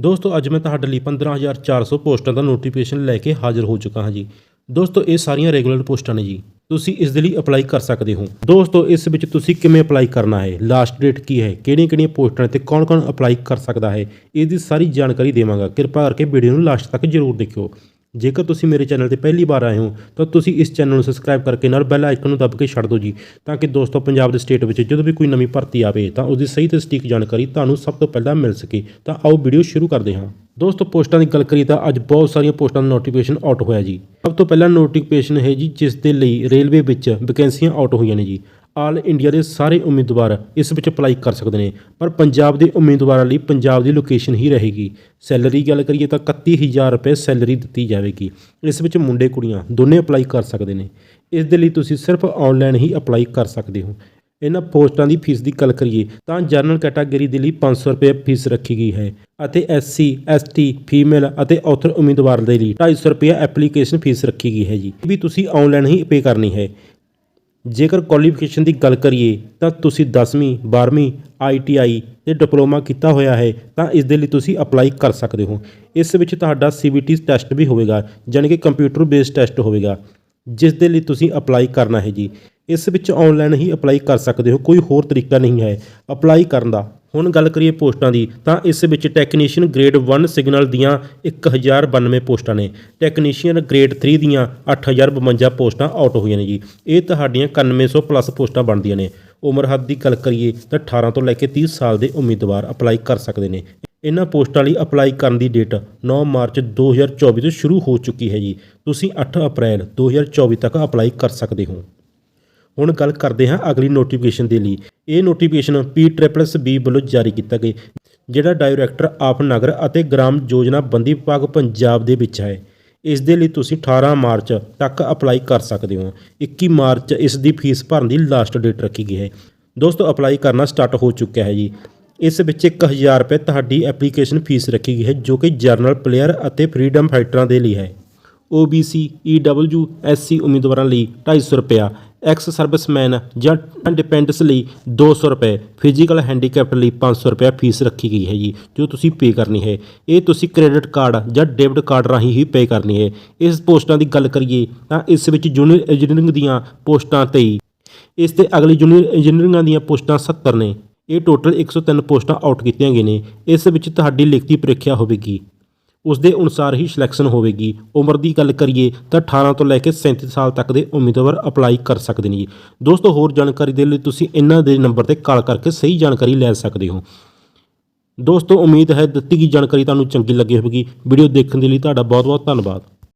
ਦੋਸਤੋ, ਅੱਜ ਮੈਂ ਤੁਹਾਡੇ ਲਈ 15400 ਪੋਸਟਾਂ ਦਾ ਨੋਟੀਫਿਕੇਸ਼ਨ ਲੈ ਕੇ ਹਾਜ਼ਰ ਹੋ ਚੁੱਕਾ ਹਾਂ ਜੀ। ਦੋਸਤੋ, ਇਹ ਸਾਰੀਆਂ ਰੈਗੂਲਰ ਪੋਸਟਾਂ ਨੇ ਜੀ। ਤੁਸੀਂ ਇਸ ਦੇ ਲਈ ਅਪਲਾਈ ਕਰ ਸਕਦੇ ਹੋ। ਦੋਸਤੋ, ਇਸ ਵਿੱਚ ਤੁਸੀਂ ਕਿਵੇਂ ਅਪਲਾਈ ਕਰਨਾ ਹੈ? ਲਾਸਟ ਡੇਟ ਕੀ ਹੈ? ਕਿਹੜੀਆਂ ਕਿਹੜੀਆਂ ਪੋਸਟਾਂ ਨੇ ਤੇ ਕੌਣ-ਕੌਣ ਅਪਲਾਈ ਕਰ ਸਕਦਾ ਹੈ? ਇਸ ਦੀ ਸਾਰੀ ਜਾਣਕਾਰੀ ਦੇਵਾਂਗਾ। ਕਿਰਪਾ ਕਰਕੇ ਵੀਡੀਓ ਨੂੰ ਲਾਸਟ ਤੱਕ ਜ਼ਰੂਰ ਦੇਖਿਓ। ਜੇਕਰ ਤੁਸੀਂ ਮੇਰੇ ਚੈਨਲ ਤੇ ਪਹਿਲੀ ਵਾਰ ਆਏ ਹੋ, ਤਾਂ ਤੁਸੀਂ ਇਸ ਚੈਨਲ ਨੂੰ ਸਬਸਕ੍ਰਾਈਬ ਕਰਕੇ ਨਾਲ ਬੈਲ ਆਈਕਨ ਨੂੰ ਦਬ ਕੇ ਛੱਡ ਦਿਓ ਜੀ, ਤਾਂ ਕਿ ਦੋਸਤੋ ਪੰਜਾਬ ਦੇ ਸਟੇਟ ਵਿੱਚ ਜਦੋਂ ਵੀ ਕੋਈ ਨਵੀਂ ਭਰਤੀ ਆਵੇ, ਤਾਂ ਉਸ ਦੀ ਸਹੀ ਤੇ ਸਟੀਕ ਜਾਣਕਾਰੀ ਤੁਹਾਨੂੰ ਸਭ ਤੋਂ ਪਹਿਲਾਂ ਮਿਲ ਸਕੇ। ਤਾਂ ਆਓ ਵੀਡੀਓ ਸ਼ੁਰੂ ਕਰਦੇ ਹਾਂ। ਦੋਸਤੋ ਪੋਸਟਾਂ ਦੀ ਗੱਲ ਕਰੀਏ ਤਾਂ ਅੱਜ ਬਹੁਤ ਸਾਰੀਆਂ ਪੋਸਟਾਂ ਦਾ ਨੋਟੀਫਿਕੇਸ਼ਨ ਆਊਟ ਹੋਇਆ ਜੀ। ਸਭ ਤੋਂ ਪਹਿਲਾਂ ਨੋਟੀਫਿਕੇਸ਼ਨ ਹੈ ਜੀ ਜਿਸ ਦੇ ਲਈ ਰੇਲਵੇ ਵਿੱਚ ਵੈਕੈਂਸੀਆਂ ਆਊਟ ਹੋਈਆਂ ਨੇ ਜੀ। ਆਲ ਇੰਡੀਆ ਦੇ ਸਾਰੇ ਉਮੀਦਵਾਰ ਇਸ ਵਿੱਚ ਅਪਲਾਈ ਕਰ ਸਕਦੇ ਨੇ। ਪਰ ਪੰਜਾਬ ਦੇ ਉਮੀਦਵਾਰਾਂ ਲਈ ਪੰਜਾਬ ਦੀ ਲੋਕੇਸ਼ਨ ਹੀ ਰਹੇਗੀ। ਸੈਲਰੀ ਗੱਲ ਕਰੀਏ ਤਾਂ 31000 ਰੁਪਏ ਸੈਲਰੀ ਦਿੱਤੀ ਜਾਵੇਗੀ। ਇਸ ਵਿੱਚ ਮੁੰਡੇ ਕੁੜੀਆਂ ਦੋਨੇ ਅਪਲਾਈ ਕਰ ਸਕਦੇ ਨੇ। ਇਸ ਦੇ ਲਈ ਤੁਸੀਂ ਸਿਰਫ ਆਨਲਾਈਨ ਹੀ ਅਪਲਾਈ ਕਰ ਸਕਦੇ ਹੋ। ਇਹਨਾਂ ਪੋਸਟਾਂ ਦੀ ਫੀਸ ਦੀ ਗੱਲ ਕਰੀਏ ਤਾਂ ਜਨਰਲ ਕੈਟਾਗਰੀ ਦੇ ਲਈ 500 ਰੁਪਏ ਫੀਸ ਰੱਖੀ ਗਈ ਹੈ ਅਤੇ ਐਸਸੀ, ਐਸਟੀ, ਫੀਮੇਲ ਅਤੇ ਆਥਰ ਉਮੀਦਵਾਰ ਦੇ ਲਈ 250 ਰੁਪਏ ਐਪਲੀਕੇਸ਼ਨ ਫੀਸ ਰੱਖੀ ਗਈ ਹੈ ਜੀ। ਇਹ ਵੀ ਤੁਸੀਂ ਆਨਲਾਈਨ ਹੀ ਪੇ ਕਰਨੀ ਹੈ। ਜੇਕਰ ਕੁਆਲੀਫਿਕੇਸ਼ਨ ਦੀ ਗੱਲ ਕਰੀਏ, ਤਾਂ ਤੁਸੀਂ 10ਵੀਂ 12ਵੀਂ ਆਈਟੀਆਈ ਤੇ ਡਿਪਲੋਮਾ ਕੀਤਾ ਹੋਇਆ ਹੈ, ਤਾਂ ਇਸ ਦੇ ਲਈ ਤੁਸੀਂ ਅਪਲਾਈ ਕਰ ਸਕਦੇ ਹੋ। ਇਸ ਵਿੱਚ ਤੁਹਾਡਾ ਸੀਬੀਟੀ ਟੈਸਟ ਵੀ ਹੋਵੇਗਾ ਯਾਨੀ ਕਿ ਕੰਪਿਊਟਰ ਬੇਸਡ ਟੈਸਟ ਹੋਵੇਗਾ, ਜਿਸ ਦੇ ਲਈ ਤੁਸੀਂ ਅਪਲਾਈ ਕਰਨਾ ਹੈ ਜੀ। ਇਸ ਵਿੱਚ ਆਨਲਾਈਨ ਹੀ ਅਪਲਾਈ ਕਰ ਸਕਦੇ ਹੋ, ਕੋਈ ਹੋਰ ਤਰੀਕਾ ਨਹੀਂ ਹੈ। ਅਪਲਾਈ ਕਰਨ ਦਾ ਹੁਣ ਗੱਲ ਕਰੀਏ ਪੋਸਟਾਂ ਦੀ, ਤਾਂ ਇਸ ਵਿੱਚ ਟੈਕਨੀਸ਼ੀਅਨ ਗ੍ਰੇਡ 1 ਸਿਗਨਲ ਦੀਆਂ 1092 ਪੋਸਟਾਂ ਨੇ। ਟੈਕਨੀਸ਼ੀਅਨ ਗ੍ਰੇਡ 3 ਦੀਆਂ 8052 ਪੋਸਟਾਂ ਆਊਟ ਹੋਈਆਂ ਨੇ ਜੀ। ਇਹ ਤੁਹਾਡੀਆਂ 9100 ਪਲੱਸ ਪੋਸਟਾਂ ਬਣਦੀਆਂ ਨੇ। ਉਮਰ ਹੱਦ ਦੀ ਗੱਲ ਕਰੀਏ ਤਾਂ 18 ਤੋਂ ਲੈ ਕੇ 30 ਸਾਲ ਦੇ ਉਮੀਦਵਾਰ ਅਪਲਾਈ ਕਰ ਸਕਦੇ ਨੇ। ਇਹਨਾਂ ਪੋਸਟਾਂ ਲਈ ਅਪਲਾਈ ਕਰਨ ਦੀ ਡੇਟ 9 ਮਾਰਚ 2024 ਤੋਂ ਸ਼ੁਰੂ ਹੋ ਚੁੱਕੀ ਹੈ ਜੀ। ਤੁਸੀਂ 8 ਅਪ੍ਰੈਲ 2024 ਤੱਕ ਅਪਲਾਈ ਕਰ ਸਕਦੇ ਹੋ। ਹੁਣ ਗੱਲ ਕਰਦੇ ਹਾਂ ਅਗਲੀ ਨੋਟੀਫਿਕੇਸ਼ਨ ਦੇ ਲਈ। ਇਹ ਨੋਟੀਫਿਕੇਸ਼ਨ ਪੀ ਟ੍ਰਿਪਲਸ ਬੀ ਵੱਲੋਂ ਜਾਰੀ ਕੀਤਾ ਗਿਆ, ਜਿਹੜਾ ਡਾਇਰੈਕਟਰ ਆਫ ਨਗਰ ਅਤੇ ਗ੍ਰਾਮ ਯੋਜਨਾ ਬੰਦੀ ਵਿਭਾਗ ਪੰਜਾਬ ਦੇ ਵਿੱਚ ਹੈ। ਇਸ ਦੇ ਲਈ ਤੁਸੀਂ 18 ਮਾਰਚ ਤੱਕ ਅਪਲਾਈ ਕਰ ਸਕਦੇ ਹੋ। 21 ਮਾਰਚ ਇਸ ਦੀ ਫੀਸ ਭਰਨ ਦੀ ਲਾਸਟ ਡੇਟ ਰੱਖੀ ਗਈ ਹੈ। ਦੋਸਤੋ ਅਪਲਾਈ ਕਰਨਾ ਸਟਾਰਟ ਹੋ ਚੁੱਕਿਆ ਹੈ ਜੀ। ਇਸ ਵਿੱਚ 1000 ਰੁਪਏ ਤੁਹਾਡੀ ਐਪਲੀਕੇਸ਼ਨ ਫੀਸ ਰੱਖੀ ਗਈ ਹੈ, ਜੋ ਕਿ ਜਰਨਲ ਪਲੇਅਰ ਅਤੇ ਫਰੀडम ਫਾਈਟਰਾਂ ਦੇ ਲਈ ਹੈ। OBC EW SC ਉਮੀਦਵਾਰਾਂ ਲਈ 250 ਰੁਪਇਆ ਐਕਸ ਸਰਵਿਸਮੈਨ ਜਾਂ ਡਿਪੈਂਡੈਂਟਸ ਲਈ 200 ਰੁਪਏ, ਫਿਜ਼ੀਕਲ ਹੈਂਡੀਕੈਪਟ ਲਈ 500 ਰੁਪਏ ਫੀਸ ਰੱਖੀ ਗਈ ਹੈ ਜੀ, ਜੋ ਤੁਸੀਂ ਪੇ ਕਰਨੀ ਹੈ। ਇਹ ਤੁਸੀਂ ਕ੍ਰੈਡਿਟ ਕਾਰਡ ਜਾਂ ਡੈਬਿਟ ਕਾਰਡ ਰਾਹੀਂ ਹੀ ਪੇ ਕਰਨੀ ਹੈ। ਇਸ ਪੋਸਟਾਂ ਦੀ ਗੱਲ ਕਰੀਏ ਤਾਂ ਇਸ ਵਿੱਚ ਜੂਨੀਅਰ ਇੰਜੀਨੀਅਰਿੰਗ ਦੀਆਂ ਪੋਸਟਾਂ 23 ਇਸ ਤੇ ਅਗਲੀ ਜੂਨੀਅਰ ਇੰਜੀਨੀਅਰਿੰਗਾਂ ਦੀਆਂ ਪੋਸਟਾਂ 70 ਨੇ। ਇਹ ਟੋਟਲ 103 ਪੋਸਟਾਂ ਆਊਟ ਕੀਤੀਆਂ ਗਈਆਂ ਨੇ। ਇਸ ਵਿੱਚ ਤੁਹਾਡੀ ਲਿਖਤੀ ਪ੍ਰੀਖਿਆ ਹੋਵੇਗੀ। ਉਸ ਦੇ ਅਨੁਸਾਰ ਹੀ ਸਿਲੈਕਸ਼ਨ ਹੋਵੇਗੀ। ਉਮਰ ਦੀ ਗੱਲ ਕਰੀਏ ਤਾਂ 18 ਤੋਂ ਲੈ ਕੇ 37 ਸਾਲ ਤੱਕ ਦੇ ਉਮੀਦਵਾਰ ਅਪਲਾਈ ਕਰ ਸਕਦੇ ਨੇ ਜੀ। ਦੋਸਤੋ, ਹੋਰ ਜਾਣਕਾਰੀ ਦੇ ਲਈ ਤੁਸੀਂ ਇਹਨਾਂ ਦੇ ਨੰਬਰ ਤੇ ਕਾਲ ਕਰਕੇ ਸਹੀ ਜਾਣਕਾਰੀ ਲੈ ਸਕਦੇ ਹੋ। ਦੋਸਤੋ, ਉਮੀਦ ਹੈ ਦਿੱਤੀ ਗਈ ਜਾਣਕਾਰੀ ਤੁਹਾਨੂੰ ਚੰਗੀ ਲੱਗੀ ਹੋਵੇਗੀ। ਵੀਡੀਓ ਦੇਖਣ ਦੇ ਲਈ ਤੁਹਾਡਾ ਬਹੁਤ ਬਹੁਤ ਧੰਨਵਾਦ।